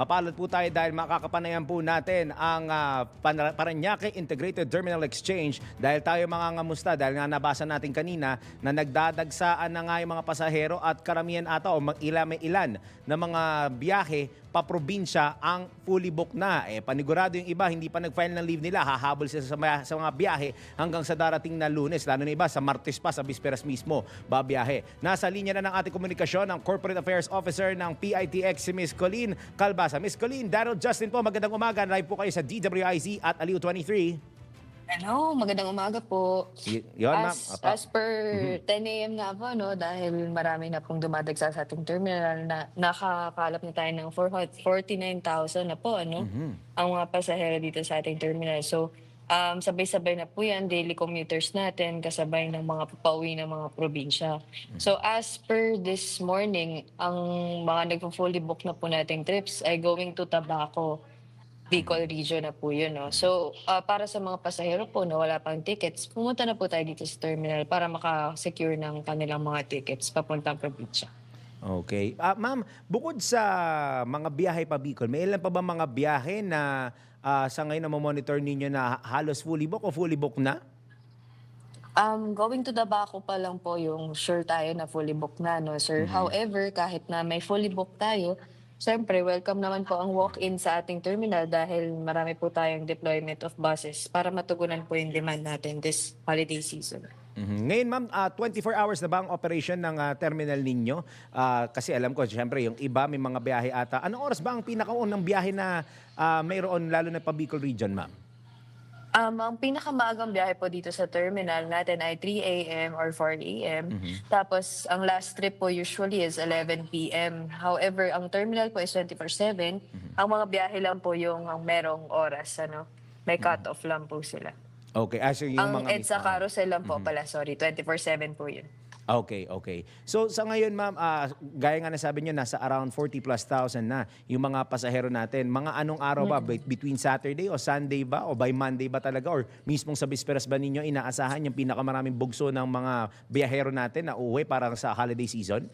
Mapalad po tayo dahil makakapanayan po natin ang Pan- Paranaque Integrated Terminal Exchange dahil tayo mga ngamusta dahil nga nabasa natin kanina na nagdadagsaan na nga yung mga pasahero at karamihan ata o mag- ilan may ilan na mga biyahe paprobinsya ang fully booked na. Eh, panigurado yung iba, hindi pa nag-file ng leave nila. Hahabol sila sa, sa mga biyahe hanggang sa darating na lunes. Lalo na iba, sa Martes pa, sa Bisperas mismo, babiyahe. Nasa linya na ng ating komunikasyon ang Corporate Affairs Officer ng PITX, si Miss Colleen Calbasa. Miss Colleen, Daryl Justin po, magandang umaga. Live po kayo sa DWIZ at Aliw 23. Hello, magandang umaga po. Y- yun, ma'am. As, as per 10 a.m. nga po, no, dahil marami na pong dumadagsa sa ating terminal, na, nakakalap na tayo ng 400 49,000 na po, ano, ang mga pasahero dito sa ating terminal. So, um, sabay-sabay na po yan, daily commuters natin, kasabay ng mga papauwi ng mga probinsya. So, as per this morning, ang mga nagpo-fully book na po nating trips ay going to Tabaco, Bicol region na po yun. No? So, ah, para sa mga pasahero po na wala pang tickets, pumunta na po tayo dito sa terminal para makasecure ng kanilang mga tickets papuntang probinsya. Okay. Ah, ma'am, bukod sa mga biyahe pa Bicol, may ilan pa ba mga biyahe na ah, sa ngayon na monitor ninyo na halos fully book o fully book na? Um, going to Dabaco pa lang po yung sure tayo na fully booked na, no, sir. However, kahit na may fully booked tayo, Siyempre, welcome naman po ang walk-in sa ating terminal dahil marami po tayong deployment of buses para matugunan po yung demand natin this holiday season. Mhm. Ngayon ma'am, ah, 24 hours na ba ang operation ng ah, terminal ninyo? Ah, kasi alam ko, siyempre, yung iba may mga biyahe ata. Anong oras ba ang pinakaunang biyahe na ah, mayroon lalo na pa Bicol region, ma'am? Um, ang pinakamagang biyahe po dito sa terminal natin ay 3 a.m. or 4 a.m. Tapos, ang last trip po usually is 11 p.m. However, ang terminal po is 24-7. Ang mga biyahe lang po yung ang merong oras. Ano? May cut-off lang po sila. Okay, ah, so yung ang mga... EDSA carousel lang po pala, sorry. 24-7 po yun. Okay, okay. So sa ngayon ma'am, ah, gaya nga nasabi niyo nasa around 40 plus thousand na yung mga pasahero natin. Mga anong araw ba? Be- Between Saturday o Sunday ba? O by Monday ba talaga? Or mismong sa bisperas ba ninyo inaasahan yung pinakamaraming bugso ng mga biyahero natin na uwi para sa holiday season?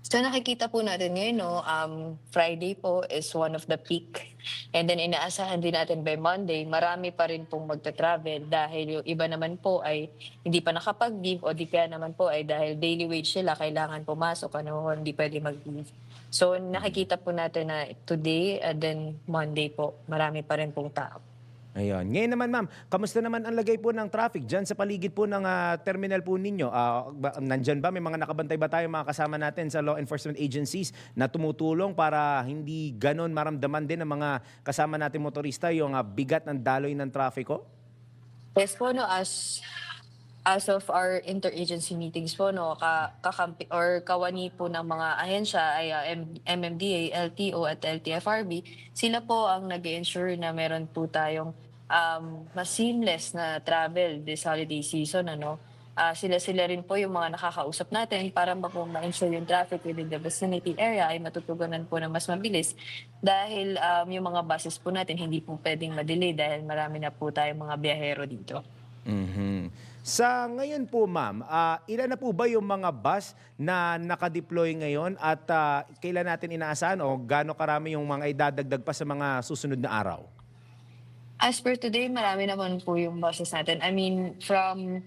So nakikita po natin ngayon, no, um, Friday po is one of the peak. And then inaasahan din natin by Monday, marami pa rin pong magta-travel dahil yung iba naman po ay hindi pa nakapag-leave o di kaya naman po ay dahil daily wage sila, kailangan pumasok, ano, hindi pwede mag-leave. So nakikita po natin na today and then Monday po, marami pa rin pong tao. Ayun. Ngayon naman ma'am, kamusta naman ang lagay po ng traffic dyan sa paligid po ng ah, terminal po ninyo? Ah, ba, nandyan ba? May mga nakabantay ba tayo mga kasama natin sa law enforcement agencies na tumutulong para hindi ganon maramdaman din ng mga kasama natin motorista yung ah, bigat ng daloy ng trafiko? Yes po, no, as as of our interagency meetings po, no, ka, kakampi, or kawani po ng mga ahensya ay uh, M- MMDA, LTO at LTFRB, sila po ang nag ensure na meron po tayong um, mas seamless na travel this holiday season, ano. Ah, sila-sila rin po yung mga nakakausap natin para po ma-ensure yung traffic within the vicinity area ay matutugunan po na mas mabilis dahil um, yung mga buses po natin hindi po pwedeng madelay dahil marami na po tayong mga biyahero dito. Mhm. Sa ngayon po ma'am, ah, ilan na po ba yung mga bus na nakadeploy ngayon at ah, kailan natin inaasahan o gaano karami yung mga idadagdag pa sa mga susunod na araw? As per today, marami naman po yung buses natin. I mean, from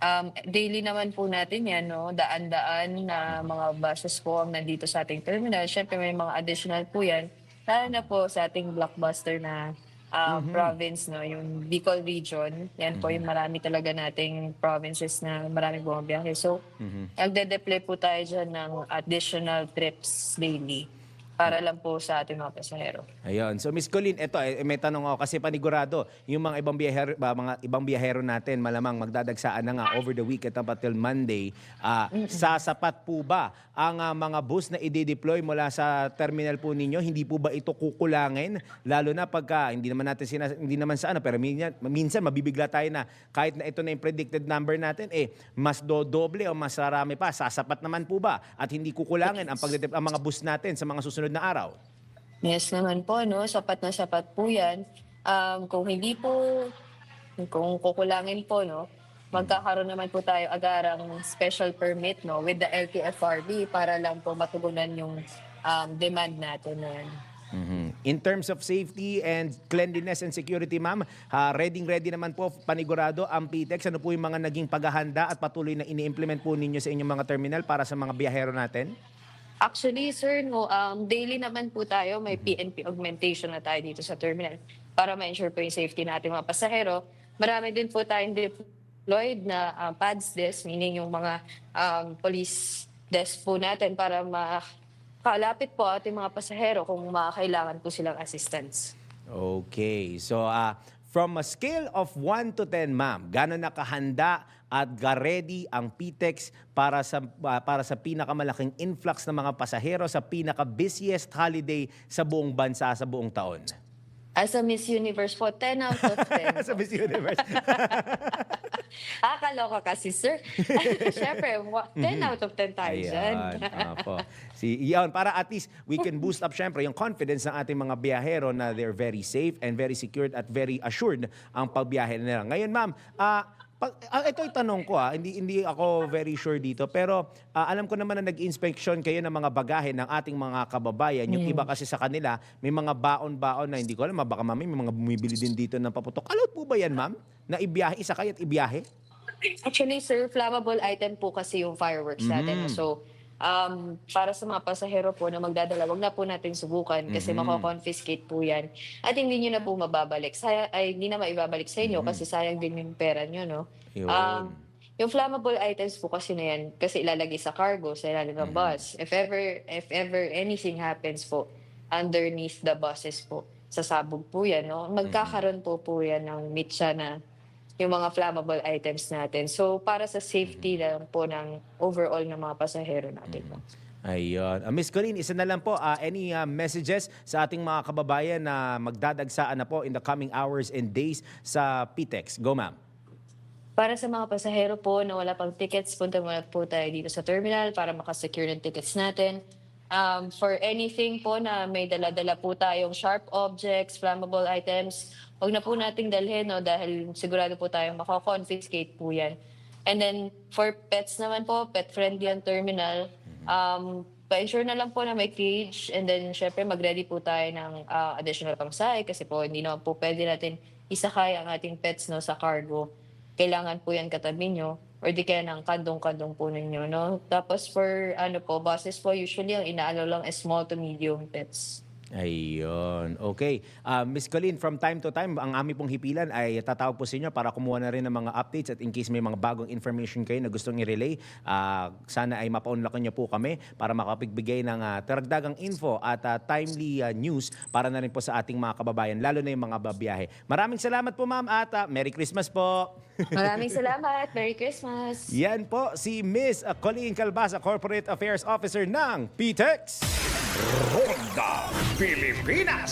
um, daily naman po natin yan, no? daan-daan na mga buses po ang nandito sa ating terminal. Siyempre, may mga additional po yan. Lalo na po sa ating blockbuster na uh, province, no? yung Bicol region. Yan po yung marami talaga nating provinces na marami bumabiyahe. So, nagde-deploy po tayo dyan ng additional trips daily para lang po sa ating mga pasahero. Ayun. So Miss Colleen, eto eh, may tanong ako kasi panigurado, yung mga ibang biyahero, ba, mga ibang biyahero natin malamang magdadagsaan na nga over the weekend up until Monday. Ah, sasapat po ba ang ah, mga bus na i-deploy mula sa terminal po ninyo? Hindi po ba ito kukulangin lalo na pagka hindi naman natin sinas, hindi naman sa ano pero minsan, minsan mabibigla tayo na kahit na ito na yung predicted number natin eh mas dodoble o mas marami pa. Sasapat naman po ba at hindi kukulangin ang pagdedep ang mga bus natin sa mga susunod na araw? Yes naman po, no? Sapat na sapat po yan. Um, kung hindi po, kung kukulangin po, no? Magkakaroon naman po tayo agarang special permit, no? With the LTFRB para lang po matugunan yung um, demand natin na. Mhm. In terms of safety and cleanliness and security, ma'am, ah, ready-ready naman po panigurado ang PTEX. Ano po yung mga naging paghahanda at patuloy na ini-implement po ninyo sa inyong mga terminal para sa mga biyahero natin? Actually, sir, no, um, daily naman po tayo, may PNP augmentation na tayo dito sa terminal para ma-ensure po yung safety natin mga pasahero. Marami din po tayong deployed na um, pads desk, meaning yung mga um, police desk po natin para makalapit po ating mga pasahero kung makakailangan po silang assistance. Okay. So, ah, from a scale of 1 to 10, ma'am, gano'n nakahanda at ga-ready ang PTEX para sa ah, para sa pinakamalaking influx ng mga pasahero sa pinaka-busiest holiday sa buong bansa sa buong taon? As a Miss Universe po, 10 out of 10. sa Miss Universe. ah, kaloka kasi, sir. Siyempre, wa- 10 out of 10 tayo dyan. Ayan. Apo. Si, yan, para at least we can boost up syempre yung confidence ng ating mga biyahero na they're very safe and very secured at very assured ang pagbiyahe nila. Ngayon, ma'am, ah, pag, ah, ito yung tanong ko ah, hindi, hindi ako very sure dito, pero ah, alam ko naman na nag-inspection kayo ng mga bagahe ng ating mga kababayan. Yung iba kasi sa kanila, may mga baon-baon na hindi ko alam, ah, baka mami, may mga bumibili din dito ng paputok. Allowed po ba yan, ma'am? Na ibiyahe, isakay at ibiyahe? Actually, sir, flammable item po kasi yung fireworks natin. So, um, para sa mga pasahero po na magdadala, wag na po natin subukan kasi mako-confiscate po yan. At hindi nyo na po mababalik. Saya, ay, hindi na maibabalik sa inyo kasi sayang din yung pera nyo, no? Yun. Um, yung flammable items po kasi na yan, kasi ilalagay sa cargo, sa ilalim ng bus. If ever, if ever anything happens po, underneath the buses po, sasabog po yan, no? Magkakaroon po po yan ng mitsa na yung mga flammable items natin. So, para sa safety lang po ng overall ng mga pasahero natin. po. Ayun. Uh, Miss Colleen, isa na lang po, ah, any ah, messages sa ating mga kababayan na magdadagsaan na po in the coming hours and days sa PTEX? Go, ma'am. Para sa mga pasahero po na wala pang tickets, punta muna po tayo dito sa terminal para makasecure ng tickets natin. Um, for anything po na may dala-dala po tayong sharp objects, flammable items, huwag na po nating dalhin no, dahil sigurado po tayong makakonfiscate po yan. And then for pets naman po, pet-friendly ang terminal. Um, pa-ensure na lang po na may cage and then syempre mag-ready po tayo ng ah, additional pangsahe kasi po hindi naman po pwede natin isakay ang ating pets no, sa cargo kailangan po yan katabi nyo or di kaya ng kandong-kandong po ninyo, no? Tapos for, ano po, buses po, usually ang inaano lang is small to medium pets. Ayun. Okay. Ah, Miss Colleen, from time to time, ang aming pong hipilan ay tatawag po sa inyo para kumuha na rin ng mga updates at in case may mga bagong information kayo na gustong i-relay, ah, sana ay mapaunlakan niyo po kami para makapigbigay ng ah, taragdagang info at ah, timely ah, news para na rin po sa ating mga kababayan, lalo na yung mga babiyahe. Maraming salamat po, ma'am, at ah, Merry Christmas po. Maraming salamat. Merry Christmas. Yan po si Miss Colleen Calbasa, Corporate Affairs Officer ng PTEX. Ronda Filipinas.